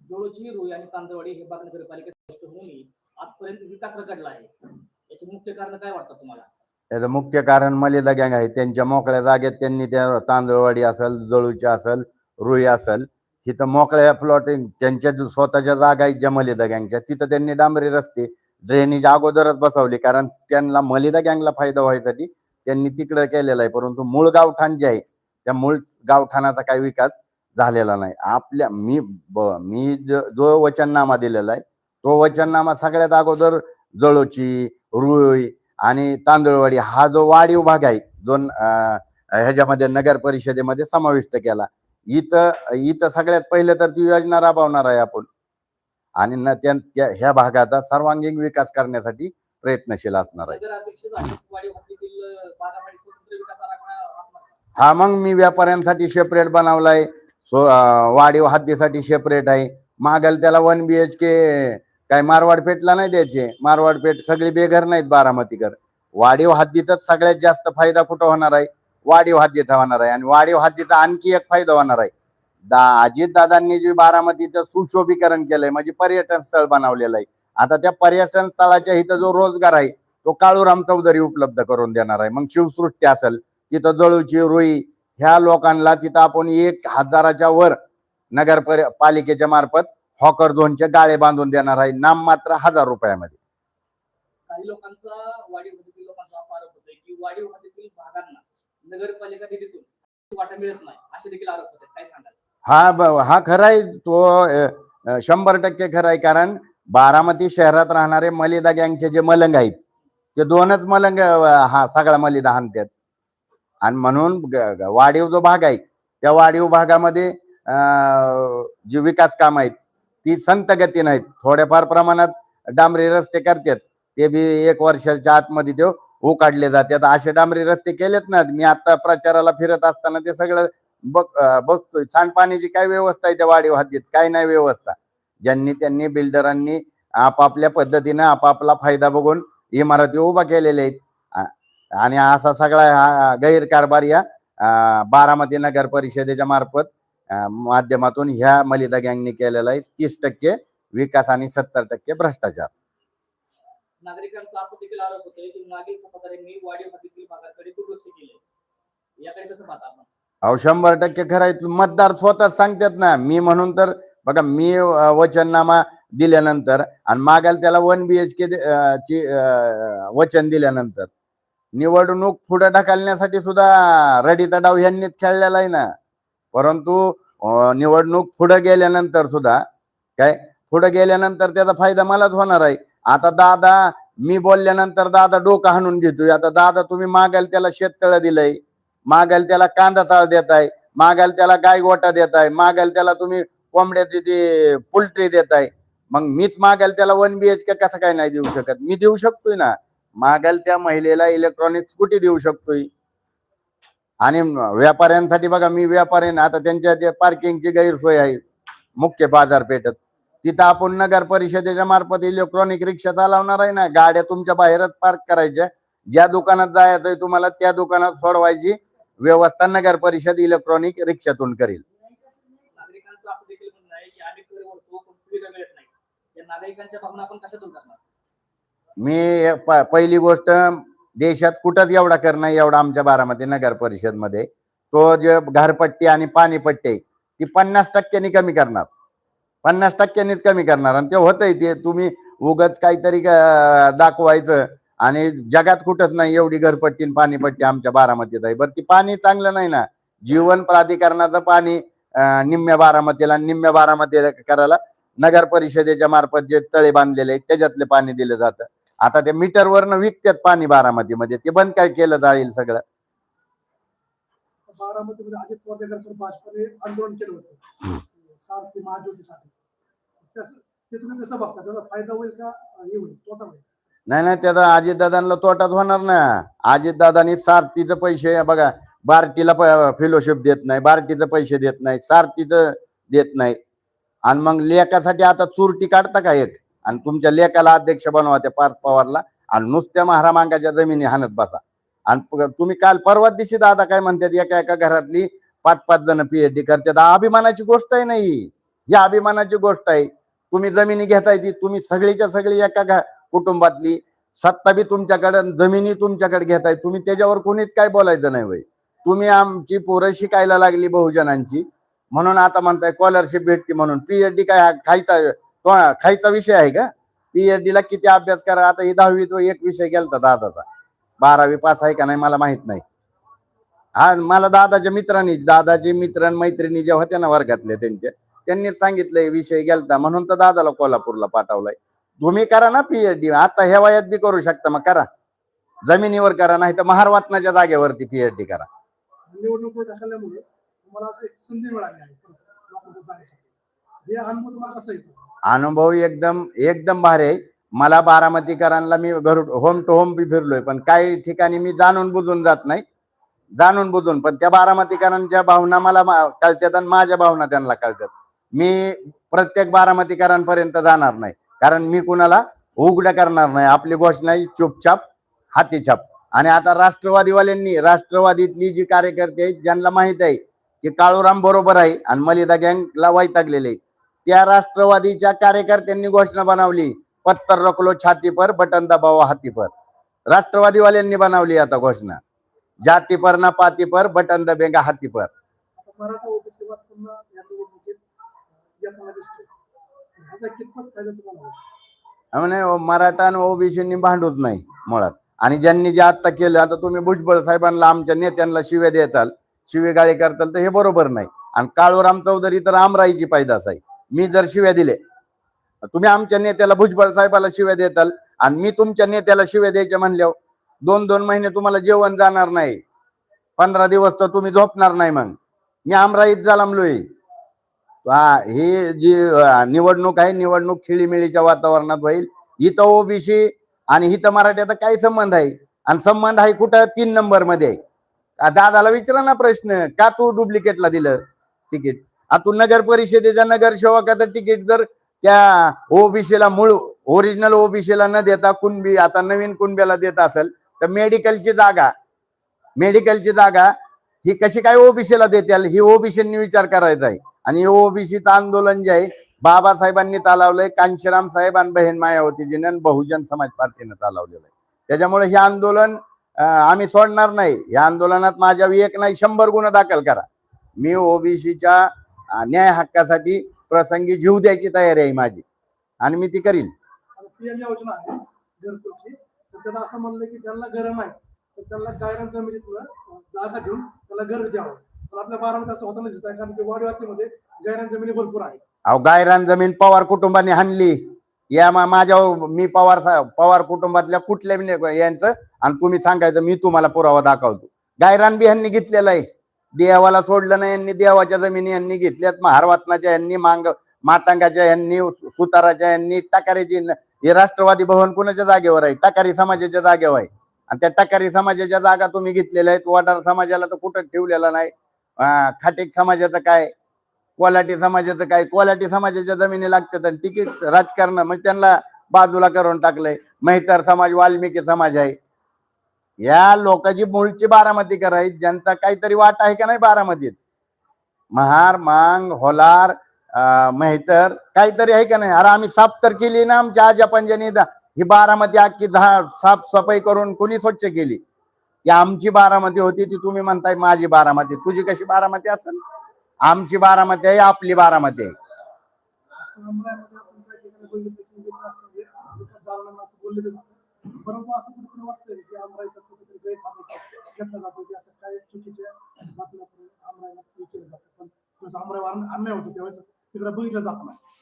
जोळोची रुई आणि तांदळवाडी हे बाग नगरपालिकेत होऊनही आजपर्यंत विकास रगडला आहे. याचे मुख्य कारण काय वाटतं तुम्हाला? त्याचं मुख्य कारण मलिदा गँग आहे. त्यांच्या मोकळ्या जागेत त्यांनी त्या तांदूळवाडी असेल जळूची असेल रुई असेल तिथं मोकळ्या प्लॉटिंग त्यांच्या स्वतःच्या जागा आहेत ज्या मलिदा गँगच्या. तिथं त्यांनी डांबरी रस्ते ड्रेनेज अगोदरच बसवले कारण त्यांना मलिदा गँगला फायदा व्हायसाठी त्यांनी तिकडं केलेला आहे परंतु मूळ गावठाण जे आहे त्या मूळ गावठाणाचा काही विकास झालेला नाही. आपल्या मी ब- मी जो वचननामा दिलेला आहे तो वचननामा सगळ्यात अगोदर जळोची रुई आणि तांदूळवाडी हा जो वाढीव भाग आहे दोन ह्याच्यामध्ये नगर परिषदेमध्ये समाविष्ट केला. इथं इथं सगळ्यात पहिले तर ती योजना राबवणार आहे आपण. आणि न त्या ह्या भागाचा सर्वांगीण विकास करण्यासाठी प्रयत्नशील असणार आहे. हा मग मी व्यापाऱ्यांसाठी सेपरेट बनवलाय. वाढीव हद्दीसाठी सेपरेट आहे. मागल त्याला वन बी एच के काय मारवाड पेठला नाही द्यायचे. मारवाड पेठ सगळी बेघर नाहीत बारामतीकर. वाढीव हद्दीतच सगळ्यात जास्त फायदा कुठं होणार आहे? वाढीव हद्दीत होणार आहे. आणि वाढीव हद्दीचा आणखी एक फायदा होणार आहे. दा अजित दादांनी जे बारामतीचं सुशोभीकरण केलंय म्हणजे पर्यटन स्थळ बनवलेलं आहे. आता त्या पर्यटन स्थळाच्या इथं जो रोजगार आहे तो काळूराम चौधरी उपलब्ध करून देणार आहे. मग शिवसृष्टी असेल तिथं जळूची रुई ह्या लोकांना तिथं आपण एक हजाराच्या वर नगर पालिकेच्या मार्फत हॉकर झोनचे गाळे बांधून देणार आहे. नाम मात्र हजार रुपयामध्ये. काही लोकांचा वाढीव लोकांचा असा आरोप होतोय की वाढीव भागांना नगरपालिका निधीतून वाटा मिळत नाही. असे देखील आरोप होते काय सांगाल? हा ब- हा खरा आहे तो शंभर टक्के खरा आहे कारण बारामती शहरात राहणारे मलिदा गँगचे जे मलंग आहेत ते दोनच मलंग हा सगळा मलिदा हाणतात आणि म्हणून ग- वाढीव जो भाग आहे त्या वाढीव भागामध्ये जी विकास काम आहेत ती संत गती नाहीत थोड्याफार प्रमाणात डांबरी रस्ते करतात ते बी एक वर्षाच्या आतमध्ये ते उकाडले जातात असे डांबरी रस्ते केलेत ना मी आता प्रचाराला फिरत असताना ते सगळं बघ बघतोय. सांडपाण्याची काय व्यवस्था आहे त्या वाढीव हद्दीत? काय नाही व्यवस्था. ज्यांनी त्यांनी बिल्डरांनी आपापल्या पद्धतीनं आपापला फायदा बघून इमारती उभा केलेल्या आहेत. आणि असा सगळा हा गैरकारभार या बारामती नगर परिषदेच्या मार्फत माध्यमातून ह्या मलिदा गँगने केलेला आहे. तीस टक्के विकास आणि सत्तर टक्के भ्रष्टाचार. नागरिकांचा असं देखील आरोप होतोय की मागील सत्ताधाऱ्यांनी वाढीव हद्दीतील भागाकडे दुर्लक्ष केले याकडे कसं पाहता आपण? अहो शंभर टक्के खरं आहे. मतदार स्वतःच सांगतात ना. मी म्हणून तर बघा मी वचननामा दिल्यानंतर आणि मागायला त्याला वन बी एच के ची वचन दिल्यानंतर. निवडणूक पुढे ढकलण्यासाठी सुद्धा रडिता डाव यांनीच खेळलेला आहे ना. परंतु निवडणूक पुढे गेल्यानंतर सुद्धा काय? पुढे गेल्यानंतर त्याचा फायदा मलाच होणार आहे. आता दादा मी बोलल्यानंतर दादा डोकं हाणून घेतोय. आता दादा तुम्ही मागायला त्याला शेततळ दिलंय. मागायला त्याला कांदा चाळ देताय मागायला त्याला गाय गोटा देताय मागायला त्याला तुम्ही कोंबड्याची ती पोल्ट्री देताय. मग मीच मागायला त्याला वन बी एच के कसं काय नाही देऊ शकत? मी देऊ शकतोय ना. मागायला त्या महिलेला इलेक्ट्रॉनिक स्कूटी देऊ शकतोय? आणि व्यापाऱ्यांसाठी बघा मी व्यापारी ना आता त्यांच्या ते पार्किंगची गैरसोय आहे मुख्य बाजारपेठेत. तिथं आपण नगर परिषदेच्या मार्फत इलेक्ट्रॉनिक रिक्षा चालवणार आहे ना गाड्या तुमच्या बाहेरच पार्क करायच्या. ज्या दुकानात जायचंय तुम्हाला त्या दुकानात सोडवायची. व्यवस्था नगर परिषद इलेक्ट्रॉनिक रिक्षातून करेल. मी पहिली गोष्ट देशात कुठंच एवढा कर नाही एवढा आमच्या बारामती नगर परिषदमध्ये तो जे घरपट्टी आणि पाणीपट्टी ती पन्नास टक्क्यांनी कमी करणार. पन्नास टक्क्यांनीच कमी करणार. आणि ते होतंय ते तुम्ही उगत काहीतरी दाखवायचं आणि जगात कुठंच नाही एवढी घरपट्टी आणि पाणीपट्टी आमच्या बारामतीत आहे. बरं ती पाणी चांगलं नाही ना. जीवन प्राधिकरणाचं पाणी निम्म्या बारामतीला निम्म्या बारामती करायला नगर परिषदेच्या मार्फत जे तळे बांधलेले आहेत त्याच्यातले पाणी दिलं जातं. आता ते मीटरवरनं विकतात पाणी बारामतीमध्ये. ते बंद काय केलं जाईल सगळं? बारामतीमध्ये अजित पवार यांच्यावर भाजपाने आंदोलन केलं होतं. सारथी महाज्योतीसाठी. तसं ते तुम्ही कसं बघता त्याचा फायदा होईल का? हे होईल तोटा होईल. नाही नाही त्याचा अजितदादांना तोटाच होणार ना. अजितदादांनी सारथीचं पैसे बघा बार्टीला फेलोशिप देत नाही बार्टीचं पैसे देत नाही सारथीचं देत नाही. आणि मग लेखासाठी आता चुरटी काढता का एक? आणि तुमच्या लेखाला अध्यक्ष बनवा त्या पार्थ पवारला. आणि नुसत्या महारामांकाच्या जमिनी हाणत बसा. आणि तुम्ही काल परवा दिवशी दादा काय म्हणतात एका एका घरातली पाच पाच जण पीएचडी करतात. अभिमानाची गोष्ट आहे नाही ही. अभिमानाची गोष्ट आहे. तुम्ही जमिनी घेताय ती तुम्ही सगळीच्या सगळी एका घ- कुटुंबातली सत्ता बी तुमच्याकडे जमिनी तुमच्याकडे घेताय तुम्ही त्याच्यावर कोणीच काय बोलायचं नाही वय तुम्ही आमची पोरं शिकायला लागली बहुजनांची. म्हणून आता म्हणताय स्कॉलरशिप भेटते म्हणून. पीएचडी काय खायचा तो खायचा विषय आहे का? पीएचडी ला किती अभ्यास करा. आता ही दहावी तो एक विषय गेलता दादाचा. बारावी पास आहे का नाही मला माहीत नाही. हा मला दादाच्या मित्रांनी दादाचे मित्र मैत्रिणी जे होत्या ना वर्गातले त्यांचे त्यांनीच सांगितलंय विषय गेलता. म्हणून तर दादाला कोल्हापूरला पाठवलाय. तुम्ही करा ना पीएचडी आता ह्या वयात बी करू शकता मग करा. जमिनीवर करा नाही तर महारवाटनाच्या जागेवरती पीएचडी करा. निवडणूक ढकलल्यामुळे तुम्हाला आज एक संधी मिळाली आहे. परत लोकांकडे जाण्यासाठी हे अनुभव तुम्हाला कसा येतो? अनुभव एकदम एकदम भारी आहे. मला बारामतीकरांना मी घर होम टू होम बी फिरलोय पण काही ठिकाणी मी जाणून बुजून जात नाही. जाणून बुजून पण त्या बारामतीकरांच्या भावना मला मा- कळतात आणि माझ्या भावना त्यांना कळतात मी प्रत्येक बारामतीकरांपर्यंत जाणार नाही. कारण मी कुणाला उघड करणार नाही. आपली घोषणा ही चुपचाप हातीछाप. आणि आता राष्ट्रवादीवाल्यांनी राष्ट्रवादीतली जी कार्यकर्ते आहेत ज्यांना माहीत आहे की काळूराम बरोबर आहे आणि मलिदा गँगला वैतागलेले त्या राष्ट्रवादीच्या कार्यकर्त्यांनी घोषणा बनवली. पत्तर रखलो छाती पर बटन दबावा हाती पर. राष्ट्रवादीवाल्यांनी बनवली आता घोषणा. जाती पर ना पाती पर बटन दबेगा हाती ह्याचा कितपत फायदा तुम्हाला होईल म्हणे मराठा आणि ओबीसीनी भांडूच नाही मुळात. आणि ज्यांनी जे आता केलं आता तुम्ही भुजबळ साहेबांना आमच्या नेत्यांना शिव्या देताल शिवेगाळी करताल तर हे बरोबर नाही. आणि काळूराम चौधरी तर आमराईची पैदास आहे. मी जर शिव्या दिले तुम्ही आमच्या नेत्याला भुजबळ साहेबाला शिव्या देताल आणि मी तुमच्या नेत्याला शिव्या द्यायच्या म्हणल्यावर दोन दोन महिने तुम्हाला जेवण जाणार नाही. पंधरा दिवस तर तुम्ही झोपणार नाही मग. मी आमराईत जालामलोय. हा ही जी निवडणूक आहे निवडणूक खिळीमिळीच्या वातावरणात होईल. इथं ओबीसी आणि इथं मराठ्याचा काय संबंध आहे. आणि संबंध आहे कुठं? तीन नंबरमध्ये आहे. दादाला विचारा ना प्रश्न. का तू डुप्लिकेटला दिलं तिकीट आता तू नगर परिषदेच्या नगरसेवकाचं तिकीट जर त्या ओबीसीला मूळ ओरिजिनल ओबीसीला न देता कुणबी आता नवीन कुणब्याला देत असेल तर मेडिकलची जागा मेडिकलची जागा ही कशी काय ओबीसीला देतील ही ओबीसींनी विचार करायचा आहे. आणि ओबीसीचं आंदोलन जे आहे बाबासाहेबांनी चालवलंय कांशीराम साहेब आणि बहीण मायावतीजीने आणि बहुजन समाज पार्टीनं चालवलेलं आहे. त्याच्यामुळे हे आंदोलन आम्ही सोडणार नाही. या आंदोलनात माझ्या एक नाही शंभर गुन्हा दाखल करा. मी ओबीसीच्या न्याय हक्कासाठी प्रसंगी जीव द्यायची तयारी आहे माझी. आणि मी ती करील पीएम योजना असं म्हणलं की त्यांना गरम आहे. तर त्यांना गायरान जमिनीतलं जागा देऊन त्याला घर द्यावं. पण आपल्या बारामध्ये असं होताना दिसत आहे कारण की वाडीवातीमध्ये गायरान जमिनी भरपूर आहे अहो गायरान जमीन पवार कुटुंबाने हाणली. या मा- माझ्या मी पवार सा- पवार कुटुंबातल्या कुठल्या बी नाही यांचं आणि तुम्ही सांगायचं मी तुम्हाला पुरावा दाखवतो. गायरान बी यांनी घेतलेला आहे. देवाला सोडलं नाही यांनी देवाच्या जमिनी यांनी घेतल्यात. महारवातनाच्या यांनी मांग माटांगाच्या यांनी सुताराच्या यांनी टाकारीची हे राष्ट्रवादी भवन कुणाच्या जागेवर आहे? टाकारी समाजाच्या जागेवर आहे. आणि त्या टकारी समाजाच्या जागा तुम्ही घेतलेल्या आहेत. वाडार समाजाला तर कुठं ठेवलेला नाही. खाटेक समाजाचं काय? कोलाटी समाजाचं काय? कोलाटी समाजाच्या जमिनी लागतात आणि तिकीट राजकारण मग त्यांना बाजूला करून टाकलंय. मेहतर समाज वाल्मिकी समाज आहे. या लोकांची मूळची बारामती आहेत ज्यांचा काहीतरी वाट आहे का नाही बारामतीत? महार मांग होलार मेहतर काहीतरी आहे का नाही? अरे आम्ही साफ तर केली ना आमच्या आजा पंजानी दा- ही बारामती अख्खी दहा साफसफाई करून कुणी स्वच्छ केली? ती आमची बारामती होती ती तुम्ही म्हणताय माझी बारामती. तुझी कशी बारामती असेल? आमची बारामती आहे आपली बारामती आहे.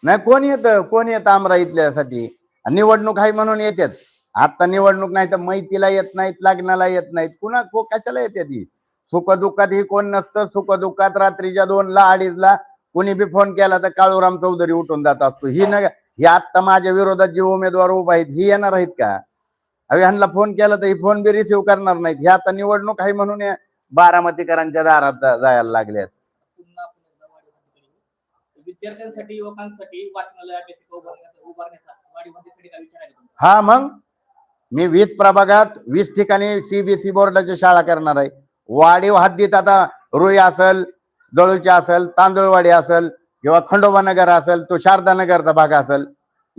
नाही कोण येत? कोण येत आमरा इथल्यासाठी? निवडणूक आहे म्हणून येतात आता निवडणूक नाही तर मैतीला येत नाहीत लग्नाला येत नाहीत. कुणा को कशाला येते ती सुख दुःखात ही कोण नसतं. सुखदुःखात रात्रीच्या दोनला अडीचला कोणी बी फोन केला तर काळूराम चौधरी उठून जात असतो. ही न ही आत्ता माझ्या विरोधात जे उमेदवार उभा आहेत ही येणार आहेत का? अरे ह्यांना फोन केला तर ही फोन बी रिसिव्ह करणार नाहीत. ही आता निवडणूक आहे म्हणून बारामतीकरांच्या दारात जायला लागल्यात. विद्यार्थ्यांसाठी युवकांसाठी वाचनालय उभारण्याचा हा मग? मी वीस प्रभागात वीस ठिकाणी सीबीएसई बोर्डाची शाळा करणार आहे. वाढीव हद्दीत आता रुई असेल दळूची असेल तांदूळवाडी असेल किंवा खंडोबा नगर असेल तो शारदा नगरचा भाग असेल.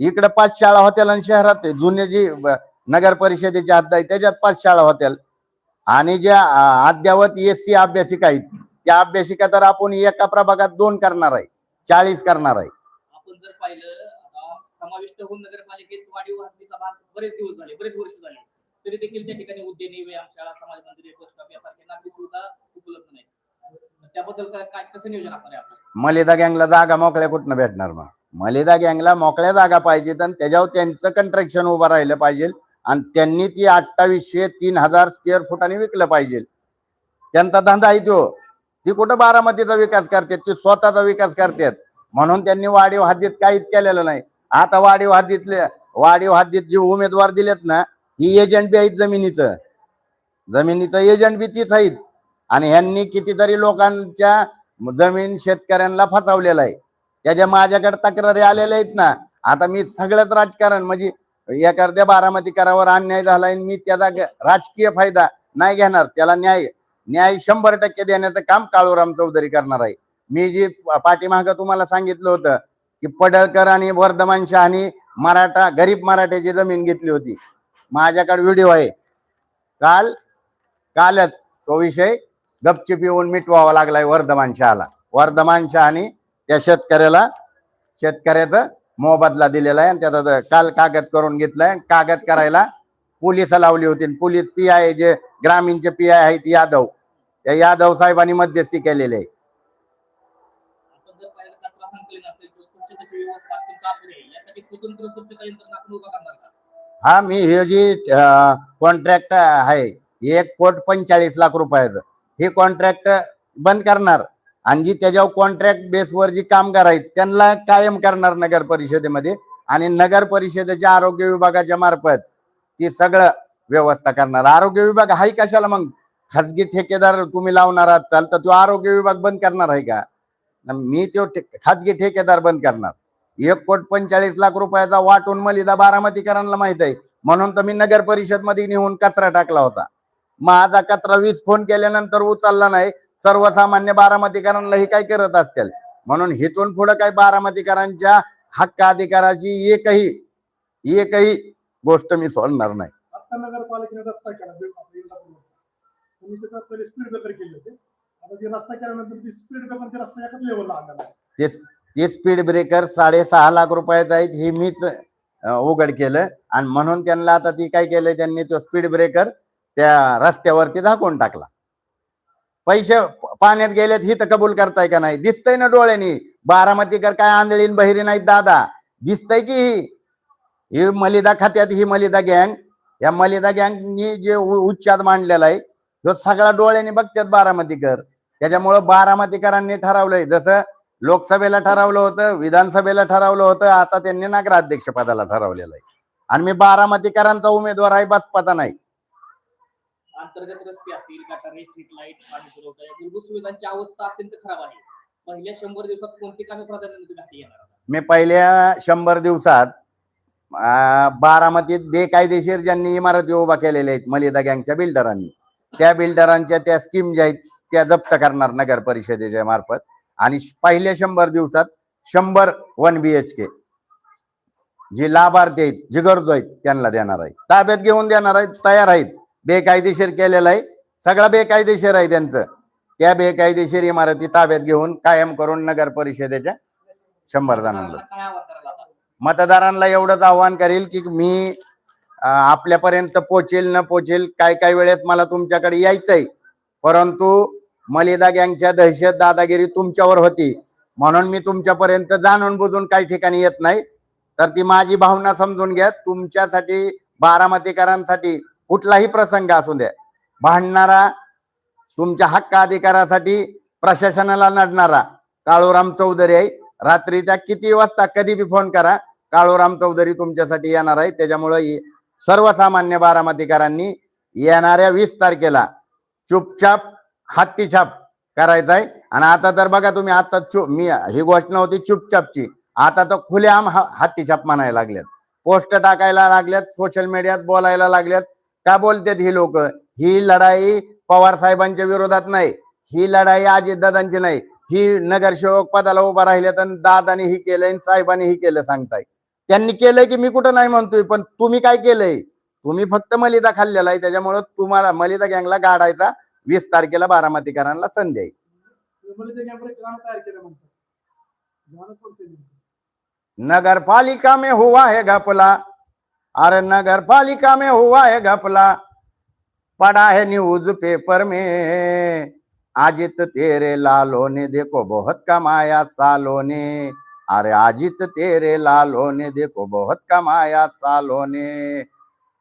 इकडे पाच शाळा होत्या आणि शहरात जुने जी नगर परिषदेची हद्द आहे त्याच्यात पाच शाळा होत्या आणि ज्या अद्यावत एस सी अभ्यासिका आहेत त्या अभ्यासिका तर आपण एका प्रभागात दोन करणार आहे. चाळीस करणार आहे. आपण जर पाहिलं आता समाविष्ट होऊन नगरपालिकेत वाढीव हद्दीचा भाग बरेच दिवस झाले बरेच वर्ष झाले. तरी देखील त्या ठिकाणी उद्यानी व्यायामशाळा समाज मंदिर पोस्ट ऑफिस यासारखे नागरिक सुविधा उपलब्ध नाही त्याबद्दल काय कसं नियोजन असणार आहे आपलं? मलिदा गँगला जागा मोकळ्या कुठनं भेटणार मग? मलिदा गँगला मोकळ्या जागा पाहिजेत आणि त्याच्यावर त्यांचं कंट्रक्शन उभं राहिलं पाहिजे आणि त्यांनी ती अठ्ठावीसशे तीन हजार स्क्वेअर फुटाने विकलं पाहिजे. त्यांचा धंदा आहे तो. ती कुठं बारामतीचा विकास करतात ती स्वतःचा विकास करतात म्हणून त्यांनी वाढीव हद्दीत काहीच केलेलं नाही. आता वाढीव हद्दीतले वाढीव हद्दीत जे उमेदवार दिलेत ना ही एजंट बी आहेत जमिनीचं. जमिनीचं एजंट बी तीच आहेत. आणि ह्यांनी कितीतरी लोकांच्या जमीन शेतकऱ्यांना फसवलेलं आहे. त्याच्या माझ्याकडे तक्रारी आलेल्या आहेत ना आता मी सगळंच राजकारण म्हणजे एखाद्या बारामती करावर अन्याय झालाय आणि मी त्याचा राजकीय फायदा नाही घेणार त्याला न्याय न्याय शंभर टक्के देण्याचं काम काळूराम चौधरी करणार आहे. मी जी पाठीमागं तुम्हाला सांगितलं होतं की पडळकर आणि वर्धमान शहानी मराठा गरीब मराठ्याची जमीन घेतली होती. माझ्याकडे व्हिडिओ आहे. काल कालच तो विषय गपचिप येऊन मिटवावा लागलाय वर्धमान शहाला. वर्धमान शहानी त्या शेतकऱ्याला शेतकऱ्याचं मोबदला दिलेला आहे आणि त्याचा काल कागद करून घेतलाय कागद करायला पोलीस लावली होती. पोलीस पी आय जे ग्रामीणचे पी आय आहेत यादव. त्या यादव साहेबांनी मध्यस्थी केलेली आहे. स्वच्छतेची व्यवस्था अत्यंत यासाठी स्वतंत्र स्वच्छता यंत्रणा आपण उभा करणार का? हा मी हे जी कॉन्ट्रॅक्ट आहे एक कोट पंचेचाळीस लाख रुपयाचं. हे कॉन्ट्रॅक्ट बंद करणार. आणि जी त्याच्यावर कॉन्ट्रॅक्ट बेसवर जी कामगार आहेत त्यांना कायम करणार नगर परिषदेमध्ये. आणि नगर परिषदेच्या आरोग्य विभागाच्या मार्फत ती सगळं व्यवस्था करणार. आरोग्य विभाग हाय कशाला मग? खाजगी ठेकेदार तुम्ही लावणार आहात तर तो आरोग्य विभाग बंद करणार आहे का? मी तो खाजगी ठेकेदार बंद करणार. एक कोट पंचेचाळीस लाख रुपयाचा वाटून मलिदा बारामतीकरांना माहीत आहे. म्हणून तर मी नगर परिषदमध्ये नेऊन कचरा टाकला होता. माझा कचरा वीस फोन केल्यानंतर उचलला नाही. सर्वसामान्य बारामतीकरांना हे काय करत असतील? म्हणून हिथून पुढे काय बारामतीकरांच्या हक्क अधिकाराची एकही एकही गोष्ट मी सोडणार नाही. आता नगरपालिकेने रस्ता केला आता ते रस्ता केल्यानंतर ती स्पीड ब्रेकर ते रस्ता एकाच लेवलला आणलेला आहे. ते ते स्पीड ब्रेकर साडेसहा लाख रुपयाचा आहेत हे मीच उघड केलं. आणि म्हणून त्यांना आता ती काय केलं त्यांनी तो स्पीड ब्रेकर त्या रस्त्यावरती झाकून टाकला. पैसे प- पाण्यात गेलेत ही तर कबूल करताय का नाही? दिसतंय ना डोळ्यांनी? बारामतीकर काय आंधळीन बहिरी नाहीत दादा. दिसतंय की ही? ही मलिदा खात्यात ही मलिदा गँग. या मलिदा गँगनी जे उ- मांडलेला आहे तो सगळा डोळ्यांनी बघतात बारामतीकर त्याच्यामुळं बारामतीकरांनी ठरवलंय. जसं लोकसभेला ठरवलं होतं विधानसभेला ठरवलं होतं आता त्यांनी नगराध्यक्ष पदाला ठरवलेलं आहे. आणि मी बारामतीकरांचा उमेदवार आहे बस पदा नाही. अंतर्गत रस्ते असतील गटारे स्ट्रीट लाइट पाणी पुरवठा या मूलभूत सुविधांची अवस्था अत्यंत खराब आहे. पहिल्या शंभर दिवसात कोणती कामे तुम्ही? मी पहिल्या शंभर दिवसात अं, बारामतीत बेकायदेशीर ज्यांनी इमारती उभा केलेल्या आहेत मलिदा गँगच्या बिल्डरांनी. त्या बिल्डरांच्या त्या स्कीम ज्या आहेत त्या जप्त करणार नगर परिषदेच्या मार्फत. आणि पहिल्या शंभर दिवसात शंभर वन बी एच के जे लाभार्थी आहेत जे गरजू आहेत त्यांना देणार आहे ताब्यात घेऊन देणार आहेत तयार आहेत. बेकायदेशीर केलेलं आहे. सगळं बेकायदेशीर आहे त्यांचं. त्या बेकायदेशीर इमारती ताब्यात घेऊन कायम करून नगर परिषदेच्या शंभर जणांना. मतदारांना एवढंच आव्हान करेल की मी आपल्यापर्यंत पोचेल न पोचेल काय काय वेळेत मला तुमच्याकडे यायचंय. परंतु मलिदा गँगच्या दहशत दादागिरी तुमच्यावर होती. म्हणून मी तुमच्यापर्यंत जाणून बुजून काही ठिकाणी येत नाही. तर ती माझी भावना समजून घ्या. तुमच्यासाठी बारामतीकरांसाठी कुठलाही प्रसंग असू द्या. भांडणारा तुमच्या हक्क अधिकारासाठी प्रशासनाला लढणारा काळूराम चौधरी आहे. रात्रीच्या किती वाजता कधी बी फोन करा. काळूराम चौधरी तुमच्यासाठी येणार आहे. त्याच्यामुळे सर्वसामान्य बारामतीकरांनी येणाऱ्या वीस तारखेला चुपचाप हत्तीछाप करायचा आहे आणि आता तर बघा तुम्ही आता चुप मी ही घोषणा होती चुपचापची. आता तर खुलेआम हत्ती हत्तीछाप म्हणायला लागल्यात. पोस्ट टाकायला लागल्यात सोशल मीडियात बोलायला लागल्यात. का बोलतात ही लोक? ही लढाई पवार साहेबांच्या विरोधात नाही. ही लढाई अजितदादांची नाही. ही नगरसेवक पदाला उभा राहिल्यात आणि दादाने ही केलंय साहेबांनी ही केलं सांगताय. त्यांनी केलंय की मी कुठं नाही म्हणतोय पण तुम्ही काय केलंय? तुम्ही फक्त मलिदा खाल्लेला आहे त्याच्यामुळं तुम्हाला मलिदा गँगला गाडायचा. वीस तारखेला बारामतीकरांना संधी आहे मला ते कॅमेरे गाणं तयार केलं म्हणतात. गाणं कोणते नेमकं? नगर पालिका में हुआ है घपला. अरे नगर पालिका में हुआ है घपला. पड़ा है न्यूज पेपर में. आजित तेरे लालो ने देखो बहुत कमाया सालों ने. अरे आजित तेरे लालो ने देखो बहुत कमाया सालों ने.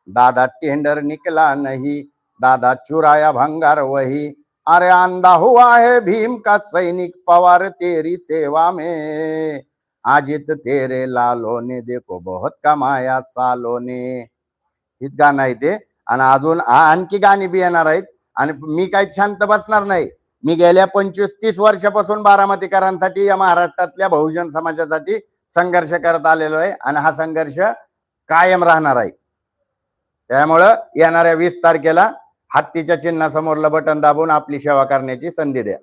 दादा टेंडर निकला नहीं. दादा चुराया भंगार वही। अरे अंधा हुआ है भीम का सैनिक पवार तेरी सेवा में। आजित तेरे लालो ने देखो बहुत कमाया सालो ने। हीच गाणं आहे ते. आणि अजून आणखी गाणी बी येणार आहेत. आणि मी काही शांत बसणार नाही. मी गेल्या पंचवीस तीस वर्षापासून बारामतीकरांसाठी या महाराष्ट्रातल्या बहुजन समाजासाठी संघर्ष करत आलेलो आहे. आणि हा संघर्ष कायम राहणार आहे. त्यामुळं येणाऱ्या वीस तारखेला हत्तीच्या चिन्हासमोरलं बटन दाबून आपली सेवा करण्याची संधी द्या.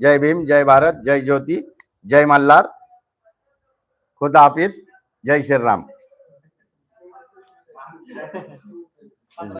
जय भीम जय भारत जय ज्योती जय मल्हार. खुदा हाफिज जय श्रीराम.